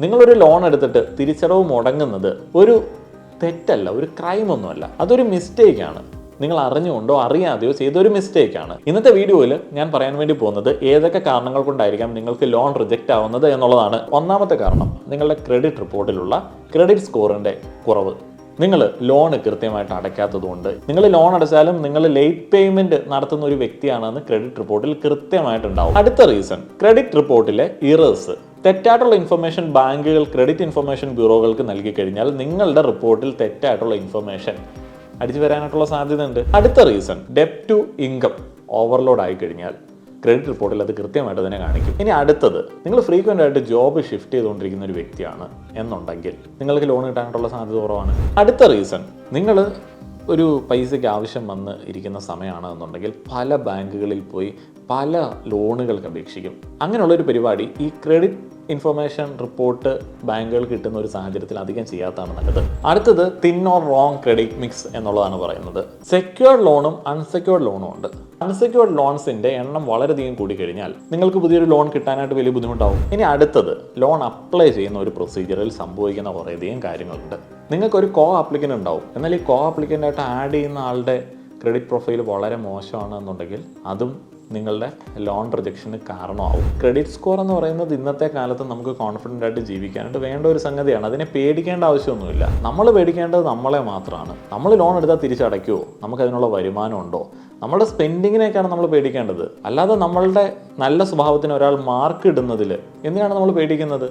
നിങ്ങളൊരു ലോൺ എടുത്തിട്ട് തിരിച്ചടവ് മുടങ്ങുന്നത് ഒരു തെറ്റല്ല ഒരു ക്രൈം ഒന്നുമല്ല. അതൊരു ആണ്. നിങ്ങൾ അറിഞ്ഞുകൊണ്ടോ അറിയാതെയോ ചെയ്തൊരു ആണ്. ഇന്നത്തെ വീഡിയോയിൽ ഞാൻ പറയാൻ വേണ്ടി പോകുന്നത് ഏതൊക്കെ കാരണങ്ങൾ കൊണ്ടായിരിക്കാം നിങ്ങൾക്ക് ലോൺ റിജക്റ്റ് ആവുന്നത് എന്നുള്ളതാണ്. ഒന്നാമത്തെ കാരണം നിങ്ങളുടെ ക്രെഡിറ്റ് റിപ്പോർട്ടിലുള്ള ക്രെഡിറ്റ് സ്കോറിന്റെ കുറവ്. നിങ്ങൾ ലോൺ കൃത്യമായിട്ട് അടയ്ക്കാത്തതുകൊണ്ട്. നിങ്ങൾ ലോൺ അടച്ചാലും നിങ്ങൾ ലേറ്റ് പേയ്മെന്റ് നടത്തുന്ന ഒരു വ്യക്തിയാണെന്ന് ക്രെഡിറ്റ് റിപ്പോർട്ടിൽ കൃത്യമായിട്ടുണ്ടാവും. അടുത്ത റീസൺ ക്രെഡിറ്റ് റിപ്പോർട്ടിലെ ഇറേഴ്സ് തെറ്റായിട്ടുള്ള ഇൻഫർമേഷൻ ബാങ്കുകൾ ക്രെഡിറ്റ് ഇൻഫർമേഷൻ ബ്യൂറോകൾക്ക് നൽകി കഴിഞ്ഞാൽ നിങ്ങളുടെ റിപ്പോർട്ടിൽ തെറ്റായിട്ടുള്ള ഇൻഫർമേഷൻ അടിച്ചു വരാനായിട്ടുള്ള സാധ്യതയുണ്ട്. അടുത്ത റീസൺ ഡെപ്റ്റ് ടു ഇൻകം ഓവർലോഡ് ആയി കഴിഞ്ഞാൽ ക്രെഡിറ്റ് റിപ്പോർട്ടിൽ അത് കൃത്യമായിട്ട് തന്നെ കാണിക്കും. ഇനി അടുത്തത് നിങ്ങൾ ഫ്രീക്വന്റ് ആയിട്ട് ജോബ് ഷിഫ്റ്റ് ചെയ്തുകൊണ്ടിരിക്കുന്ന ഒരു വ്യക്തിയാണ് എന്നുണ്ടെങ്കിൽ നിങ്ങൾക്ക് ലോൺ കിട്ടാനായിട്ടുള്ള സാധ്യത കുറവാണ്. അടുത്ത റീസൺ നിങ്ങൾ ഒരു പൈസയ്ക്ക് ആവശ്യം വന്ന് ഇരിക്കുന്ന സമയമാണ് എന്നുണ്ടെങ്കിൽ പല ബാങ്കുകളിൽ പോയി പല ലോണുകൾക്ക് അപേക്ഷിക്കും. അങ്ങനെയുള്ളൊരു പരിപാടി ഈ ക്രെഡിറ്റ് ഇൻഫർമേഷൻ റിപ്പോർട്ട് ബാങ്കുകൾ കിട്ടുന്ന ഒരു സാഹചര്യത്തിൽ അധികം ചെയ്യാത്തതാണ് നല്ലത്. അടുത്തത് thin or wrong credit mix എന്നുള്ളതാണ് പറയുന്നത്. സെക്യൂർഡ് ലോണും അൺസെക്യൂർഡ് ലോണും ഉണ്ട്. അൺസെക്യൂർഡ് ലോൺസിന്റെ എണ്ണം വളരെയധികം കൂടിക്കഴിഞ്ഞാൽ നിങ്ങൾക്ക് പുതിയൊരു ലോൺ കിട്ടാനായിട്ട് വലിയ ബുദ്ധിമുട്ടാവും. ഇനി അടുത്തത് ലോൺ അപ്ലൈ ചെയ്യുന്ന ഒരു പ്രൊസീജിയറിൽ സംഭവിക്കുന്ന കുറേയധികം കാര്യങ്ങളുണ്ട്. നിങ്ങൾക്ക് ഒരു കോ ആപ്ലിക്കന്റ് ഉണ്ടാവും. എന്നാൽ ഈ കോ ആപ്ലിക്കന്റായിട്ട് ആഡ് ചെയ്യുന്ന ആളുടെ ക്രെഡിറ്റ് പ്രൊഫൈൽ വളരെ മോശമാണ് എന്നുണ്ടെങ്കിൽ അതും നിങ്ങളുടെ ലോൺ റിജക്ഷന് കാരണമാവും. ക്രെഡിറ്റ് സ്കോർ എന്ന് പറയുന്നത് ഇന്നത്തെ കാലത്ത് നമുക്ക് കോൺഫിഡന്റ് ആയിട്ട് ജീവിക്കാനായിട്ട് വേണ്ട ഒരു സംഗതിയാണ്. അതിനെ പേടിക്കേണ്ട ആവശ്യമൊന്നുമില്ല. നമ്മൾ പേടിക്കേണ്ടത് നമ്മളെ മാത്രമാണ്. നമ്മൾ ലോൺ എടുത്താൽ തിരിച്ചടയ്ക്കുമോ നമുക്കതിനുള്ള വരുമാനം ഉണ്ടോ? നമ്മുടെ സ്പെൻഡിങ്ങിനെയൊക്കെയാണ് നമ്മൾ പേടിക്കേണ്ടത്. അല്ലാതെ നമ്മളുടെ നല്ല സ്വഭാവത്തിന് ഒരാൾ മാർക്ക് ഇടുന്നതിൽ എന്തിനാണ് നമ്മൾ പേടിക്കുന്നത്?